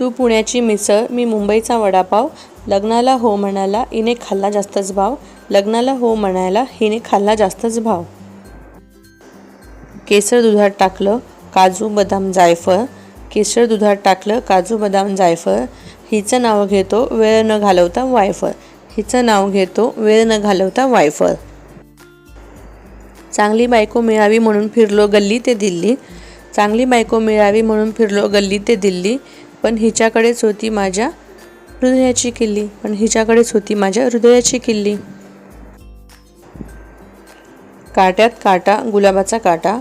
तू पुण्याची मिसळ मी मुंबईचा वडापाव लग्नाला हो म्हणाला हिने खाल्ला जास्तच भाव लग्नाला हो म्हणायला हिने खाल्ला जास्तच भाव. केसर दुधात टाकलं काजू बदाम जायफळ. केसर दुधात टाकलं काजू बदाम जायफळ. हिचं नाव घेतो वेळ न घालवता वायफळ. हिचं नाव घेतो वेळ न घालवता वायफळ. चांगली बायको मिळावी म्हणून फिरलो गल्ली ते दिल्ली. चांगली बायको मिळावी म्हणून फिरलो गल्ली ते दिल्ली. पण हिच्याकडेच होती माझ्या हृदयाची किल्ली. पण हिच्याकडेच होती माझ्या हृदयाची किल्ली. काट्यात काटा गुलाबाचा काटा.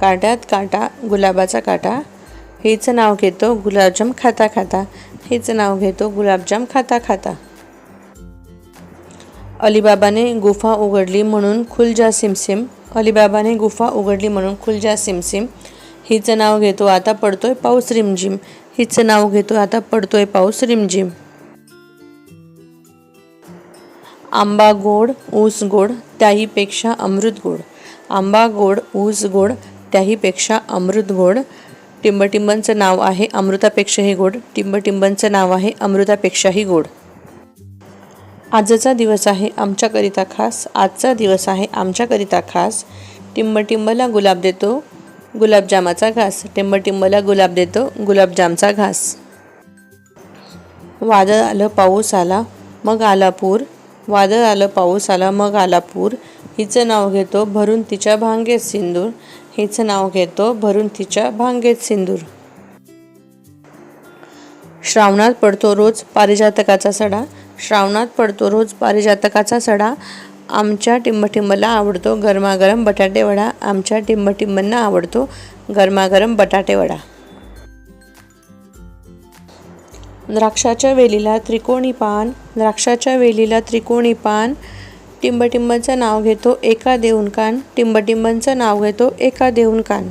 काट्यात काटा गुलाबाचा काटा. हेचं नाव घेतो गुलाबजाम खाता खाता. हेचं नाव घेतो गुलाबजाम खाता खाता. अलिबाबाने गुफा उघडली म्हणून खुलजा सिमसिम. अलिबाबाने गुफा उघडली म्हणून खुलजा सिमसिम. हिचं नाव घेतो. आता पडतोय पाऊस रिमझिम. हिचं नाव घेतो आता पडतोय पाऊस. रिमझिम. आंबा गोड ऊस गोड त्याहीपेक्षा अमृत गोड. आंबा गोड ऊस गोड त्याहीपेक्षा अमृत गोड. टिंबटिंबांचं नाव आहे अमृतापेक्षाही गोड. टिंबटिंबांचं नाव आहे अमृतापेक्षाही गोड. आजचा दिवस आहे आमच्याकरिता खास. आजचा दिवस आहे आमच्याकरिता खास. टिंबटिंबला गुलाब देतो. गुलाबजामाचा घास. टिंबटिंबला गुलाब देतो गुलाबजामचा घास. वादळ आलं पाऊस आला मग आला पूर वादळ आलं पाऊस आला मग आला पूर हिचं नाव घेतो भरून तिच्या भांगेत सिंदूर. हिचं नाव घेतो भरून तिच्या भांगेत सिंदूर. श्रावणात पडतो रोज पारिजातकाचा सडा. श्रावणात पडतो रोज पारिजातकाचा सडा. आमच्या टिंबटिंबला आवडतो गरमागरम बटाटेवडा आमच्या टिंबटिंबांना आवडतो गरमागरम बटाटेवडा द्राक्षाच्या वेलीला त्रिकोणी पान. द्राक्षाच्या वेलीला त्रिकोणी पान. टिंबटिंबांचं नाव घेतो एका देऊन कान. टिंबटिंबांचं नाव घेतो एका देऊन कान.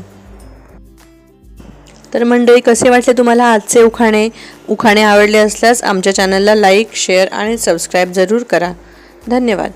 तर मंडळी कसे वाटले तुम्हाला आजचे उखाणे? उखाणे आवडले असल्यास आमच्या चॅनलला लाईक शेअर आणि सबस्क्राईब जरूर करा. धन्यवाद.